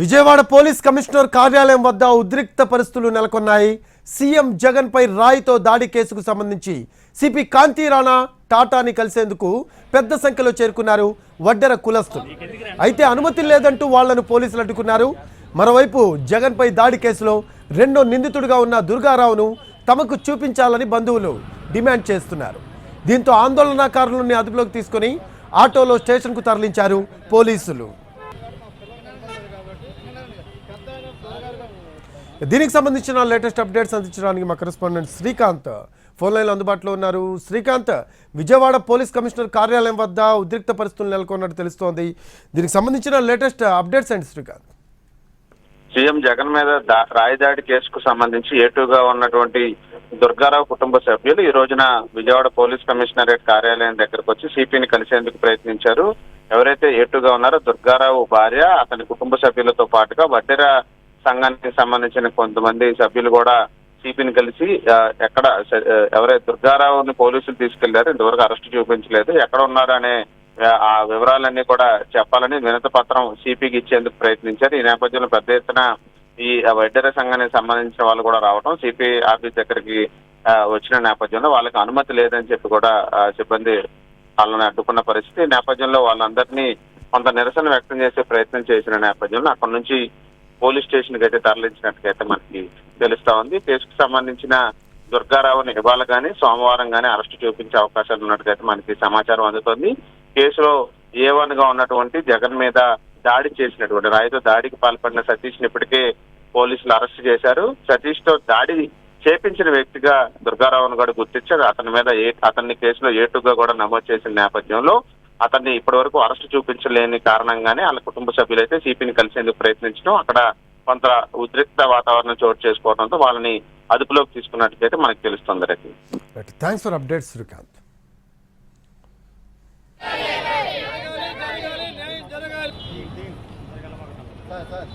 Vijayawada police commissioner కార్యాలయం వద్ద ఉద్రిక్త పరిస్థితులు నెలకొన్నాయి. సీఎం జగన్పై రాయితో దాడి కేసుకు సంబంధించి సిపి కాంతి రాణా టాటాని కలిసేందుకు పెద్ద సంఖ్యలో చేరుకున్నారు. వడ్డెర కులస్తులు. అయితే అనుమతి లేదంటూ వాళ్ళను పోలీసులు అడ్డుకున్నారు. మరోవైపు జగన్పై దాడి కేసులో రెండో నిందితుడిగా ఉన్న దుర్గారావును తమకు చూపించాలని బంధువులు డిమాండ్ చేస్తున్నారు. దీంతో ఆందోళనకారులని అదుపులోకి తీసుకొని ఆటోలో స్టేషన్కు తరలించారు పోలీసులు. దీనికి సంబంధించిన లేటెస్ట్ అప్డేట్స్ అందించడానికి మా కరెస్పాండెంట్ శ్రీకాంత్ ఫోన్ లైన్లో అందుబాటులో ఉన్నారు. శ్రీకాంత్ విజయవాడ పోలీస్ కమిషనర్ కార్యాలయం వద్ద ఉద్రిక్త పరిస్థితులు నెలకొన్నట్టు తెలుస్తోంది. దీనికి సంబంధించిన లేటెస్ట్ అప్డేట్స్ అండి శ్రీకాంత్? సీఎం జగన్ మీద రాయదాడి కేసుకు సంబంధించి ఏటుగా ఉన్నటువంటి దుర్గారావు కుటుంబ సభ్యులు ఈ రోజున విజయవాడ పోలీస్ కమిషనరేట్ కార్యాలయం దగ్గరకు వచ్చి సిపిని కలిసేందుకు ప్రయత్నించారు. ఎవరైతే ఏటుగా ఉన్నారో దుర్గారావు భార్య అతని కుటుంబ సభ్యులతో పాటుగా వడ్డెర సంఘానికి సంబంధించిన కొంతమంది సభ్యులు కూడా సిపిని కలిసి ఎక్కడ ఎవరైతే దుర్గారావుని పోలీసులు తీసుకెళ్ళారు ఇంతవరకు అరెస్ట్ చూపించలేదు. ఎక్కడ ఉన్నారనే అనే ఆ, వివరాలన్నీ కూడా చెప్పాలని వినతి పత్రం సిపికి ఇచ్చేందుకు ప్రయత్నించారు. ఈ నేపథ్యంలో పెద్ద ఎత్తున ఈ వైద్యర సంఘానికి సంబంధించిన వాళ్ళు కూడా రావడం సిపి ఆఫీస్ దగ్గరికి వచ్చిన నేపథ్యంలో వాళ్ళకి అనుమతి లేదని చెప్పి కూడా సిబ్బంది వాళ్ళని అడ్డుకున్న పరిస్థితి నేపథ్యంలో వాళ్ళందరినీ కొంత నిరసన వ్యక్తం చేసే ప్రయత్నం చేసిన నేపథ్యంలో అక్కడి నుంచి పోలీస్ స్టేషన్కి అయితే తరలించినట్టుగా మనకి తెలుస్తా ఉంది. కేసుకు సంబంధించిన దుర్గారావుని ఇవాళ గానీ సోమవారం గానీ అరెస్ట్ చూపించే అవకాశాలు ఉన్నట్టుగా మనకి సమాచారం అందుతోంది. కేసులో ఏ వన్గా ఉన్నటువంటి జగన్ మీద దాడి చేసినటువంటి రాయితో దాడికి పాల్పడిన సతీష్ని ఇప్పటికే పోలీసులు అరెస్ట్ చేశారు. సతీష్తో దాడి చేపించిన వ్యక్తిగా దుర్గారావును కూడా గుర్తించారు అతని మీద ఏ అతన్ని కేసులో ఏటుగా కూడా నమోదు చేసిన నేపథ్యంలో అతన్ని ఇప్పటి వరకు అరెస్ట్ చూపించలేని కారణంగానే వాళ్ళ కుటుంబ సభ్యులైతే సిపిని కలిసేందుకు ప్రయత్నించడం అక్కడ కొంత ఉద్రిక్త వాతావరణం చోటు చేసుకోవడంతో వాళ్ళని అదుపులోకి తీసుకున్నట్టుగైతే మనకు తెలుస్తుంది రకి థ్యాంక్స్ ఫర్ శ్రీకాంత్ సార్